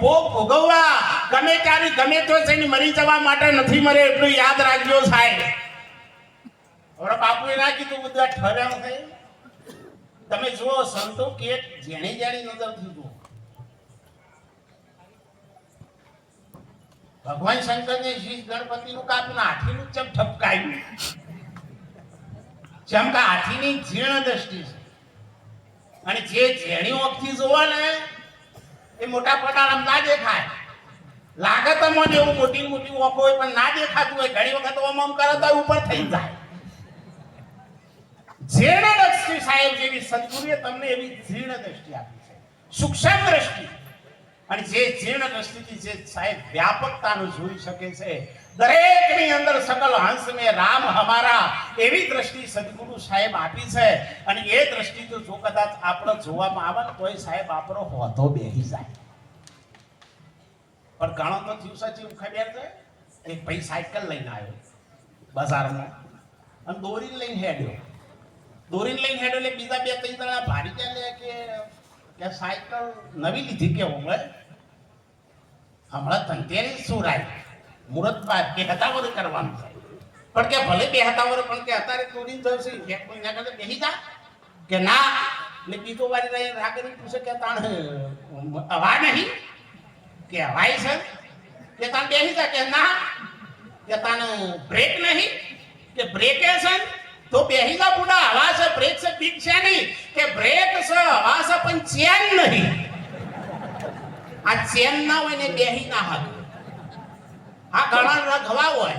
ભોગ ભોગવવા. ગમે ત્યારે, ગમે તો જઈને મરી જવા માટે નથી મરે, એટલું યાદ રાખજો સાહેબ. હવે બાપુએ ના કીધું બધા ઠર્યા છે? તમે જુઓ, સંતો કે જેણે જેણી નજર જુઓ ભગવાન શંકરને શીશ ગણપતિનું કાપીને હાથીનું ચમ ઠપકાયું. જેમ કે હાથીની જીર્ણ દ્રષ્ટિ છે. અને જે ઝેણી ઓખથી જોવા ને એ મોટા પટાળા ના દેખાય. લાગે તો એવું મોટી મોટી ઓખો હોય, પણ ના દેખાતું હોય, ઘણી વખત ઓમ ઓમ કરે તો ઉપર થઈ જાય. જીર્ણ દ્રષ્ટિ સાહેબ જેવી સદગુરુએ તમને એવી જીર્ણ દ્રષ્ટિ આપી છે. સૂક્ષ્મ દ્રષ્ટિ અને જે જીર્ણ દ્રષ્ટિથી જે સાહેબ વ્યાપકતાનું જોઈ શકે છે દરેકની અંદર સકલ હંસ મે રામ હમારા એવી દ્રષ્ટિ સદગુરુ સાહેબ આપી છે. અને એ દ્રષ્ટિ તો જો કદાચ આપણે જોવામાં આવે ને તોય સાહેબ આપણો હોતો બેહી જાય. પણ ઘણો તો થયું સાચી ખબર છે? એક ભાઈ સાયકલ લઈને આવ્યો બજારમાં. અને દોરી લઈને હેડ્યો. દોરીને લઈને હેડ્યો એટલે બીજા બે, ત્રણ જણા ભારી ગયા લે કે કે સાયકલ નવી લીધી કે હું હમણાં ધનતેરી શું રાય બે હતાવર કરવાનું છે. પણ કે ભલે બે હતાવર પણ કે અત્યારે દોરી જશે એક મહિના કરતા બેસી જા. કે ના, ને બીજો વારી રહી રાગરી પૂછે કે તાણ હવા નહીં. કે હવાય છે. કે તાણ બેસી જા. કે ના, કે તાણ બ્રેક નહીં. કે બ્રેક છે. તો બેહી જા બુડા. હવા છે બ્રેક છે, બીક છે નહીં. કે બ્રેક છે હવા છે, પણ ચેન નહીં. આ ચેન ના હોય ને બેહી ના હાથ આ ગળાના રઘવા હોય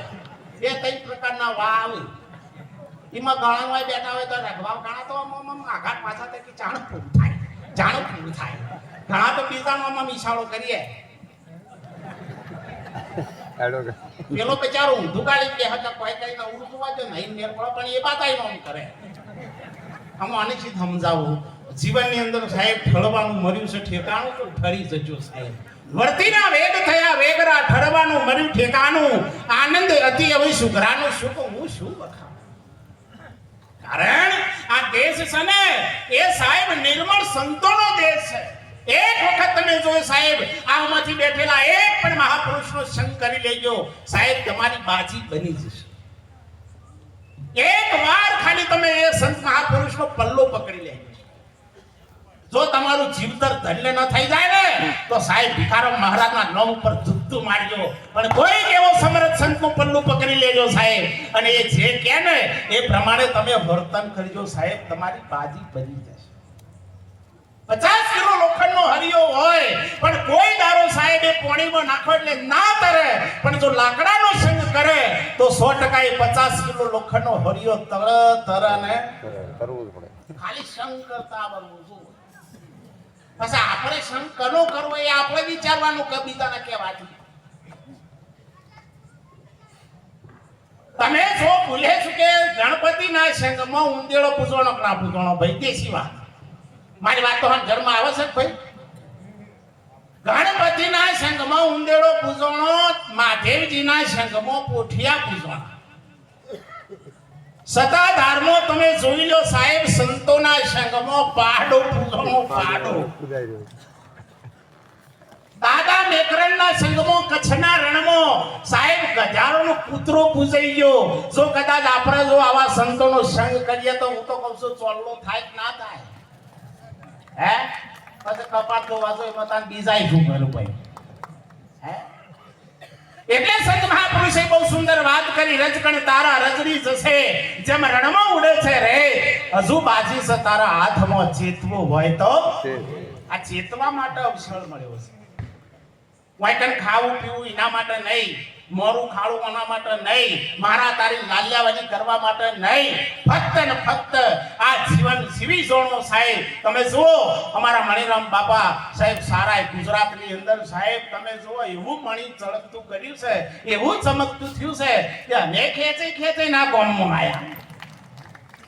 બે ત્રણ પ્રકારના વા આવે એમાં ઘણા હોય બેઠા હોય તો રઘવા ગાણા તો આઘાત પાછા તે જાણ પૂરું થાય. જાણ પૂરું થાય. ઘણા તો આમ આમ કરીએ. પેલો બિચારો ઊંધું કાઢી કે હતા કોઈ કઈ ઊંધું વાંચે નહીં પડે પણ એ આમ કરે. આમ આને સમજાવું. જીવનની અંદર સાહેબ ઠળવાનું મર્યું છે, ઠેકાણું તો ઠરી જજો સાહેબ. વર્તીના વેગ થયા, વેગરા ઠરવાનું મર્યું ઠેકાણું. આનંદ અતિ હવે સુઘરાનું સુખ, હું શું વખા કારણ આ દેશ છે ને, એ સાહેબ નિર્મળ સંતોનો દેશ છે. એક વખત તમે જો સાહેબ, આમાંથી બેઠેલા એક પણ મહાપુરુષનો સંગ કરી લેજો. સાહેબ, તમારી બાજી બની જશે. એક વાર ખાલી તમે એ સંત મહાપુરુષનો પલ્લો પકડી લેજો. જો તમારું જીવતર ધન્ય ન થઈ જાય ને તો સાહેબ ભિખારામ મહારાજના નામ ઉપર ધૂપતું મારજો. પણ કોઈ એવો સમરથ સંતનું પલ્લું પકડી લેજો સાહેબ. અને એ જે કે ને એ પ્રમાણે તમે વર્તન કરજો સાહેબ તમારી બાજી બની જશે. પચાસ કિલો લોખંડનો હરિયો હોય પણ કોઈ દારો સાહેબ એ પોણીમાં નાખો એટલે ના તરે. પણ જો લાકડાનો સંગ કરે તો સો ટકા એ પચાસ કિલો લોખંડનો હરિયો તર તર ને કરવું પડે. ખાલી સંગ કરતા આવડવું પછી આપણે સંગ કનો કરવો એ આપણે વિચારવાનું કે કહેવાથી તમે જો ભૂલે છો કે ગણપતિના સંગમાં ઉંદેડો પૂજવાનો કે ના પૂજવાનો? ભાઈ દેશી વાત? મારી વાત તો ઘરમાં આવે છે ભાઈ. ગણપતિના સંગમાં ઉંદેડો પૂજવાનો, મહાદેવજીના સંગમાં પોઠિયા પૂજવાનો. સતાધારમાં તમે જોઈ લો સાહેબ સંતોના સંગમો પાડો પૂજવાનો પાડો દાદા મેકરણના સંગમાં કચ્છના રણમો સાહેબ ગજારોનો કૂતરો પૂજાઈ ગયો. જો કદાચ આપણે જો આવા સંતોનો સંગ કરીએ તો હું તો કહું છું ચોલ્લો થાય કે ના થાય? હે? પછી કપાત જોવા જો એમાં તાર બીજાય શું કરું ભાઈ? હે? એટલે સંત બહુ સુંદર વાત કરી રજકણ તારા રજડી જશે જેમ રણમાં ઉડે છે રે. હજુ બાજી છે તારા હાથમાં ચેતવું હોય તો? આ ચેતવા માટે અવસર મળ્યો છે. વાયકન ખાવું પીવું એના માટે નહીં, મોરું ખાડું એના માટે નહીં, મારા તારી લાલ્યાવાજી કરવા માટે નહીં. ફક્ત ને ફક્ત આ જીવન જીવી જોણો સાહેબ. તમે જુઓ, અમારા મણિરામ બાપા સાહેબ સારા ગુજરાતની અંદર સાહેબ, તમે જુઓ, એવું મણી ચળકતું કર્યું છે, એવું ચમકતું થયું છે કે અમે ખેંચે ખેંચે ના ગોમમાં આવ્યા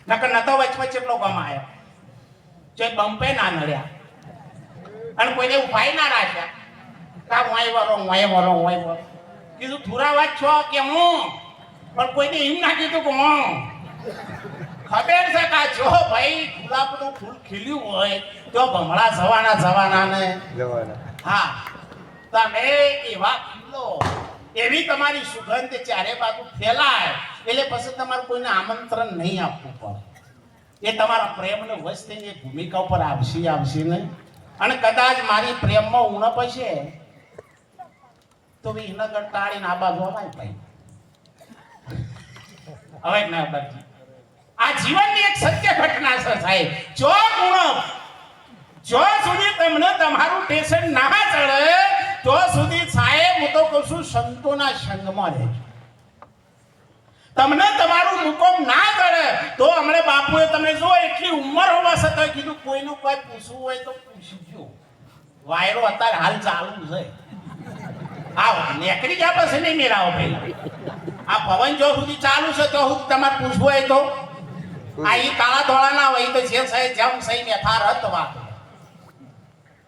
નકર નતો વચમાં કેટલો ગમ આયો. જે બંપે ના નડ્યા. અને કોઈને ઉપાય ના રાખ્યા. કા વાય વરો વાય વરો વાય વરો કીધું થુરા વાત છો કે હું? પણ કોઈને એમ ના કીધું કે હું. ખબર છે કા જો ભાઈ ગુલાબનું ફૂલ ખીલ્યું હોય તો ભમળા જવાના જવાના ને. જવાના. હા. તમે એવા ખીલો. એવી તમારી સુગંધ ચારે બાજુ ફેલાય. એટલે પછી તમારે કોઈને આમંત્રણ નહીં આપવું પડે એ તમારા પ્રેમને વશ થઈને ભૂમિકા ઉપર આવશે આવશે નહીં અને કદાચ મારી પ્રેમમાં ઉણપ હશે તો વિનગર ટાળીને આ બાજુ અમાય ભાઈ. હવે ના બાજી આ જીવનની એક સત્ય ઘટના છે સાહેબ. જો ગુણો, જો સુધી તમને તમારું ટેશન ના ચડે, તો સુધી સાહેબ, હું તો કહું છું, સંતોના સંગમાં રહેજો. તમને તમારું મુકમ ના કરે તો હમણે બાપુએ તમે જો એટલી ઉંમર હોવા છતાં કીધું, કોઈનું કોઈ પૂછવું હોય તો પૂછજો. વાયરો અત્યારે હાલ ચાલુ છે. આવો આ પવન જો સુધી ચાલુ છે તો હું તમારે પૂછવું હોય તો. આ ઈ કાળા ધોળા ના હોય તો જે સાહેબ જેમ સહી યથાર્થ વાત.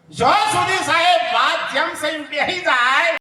જો સુધી સાહેબ વાત જેમ સહી બેહી જાય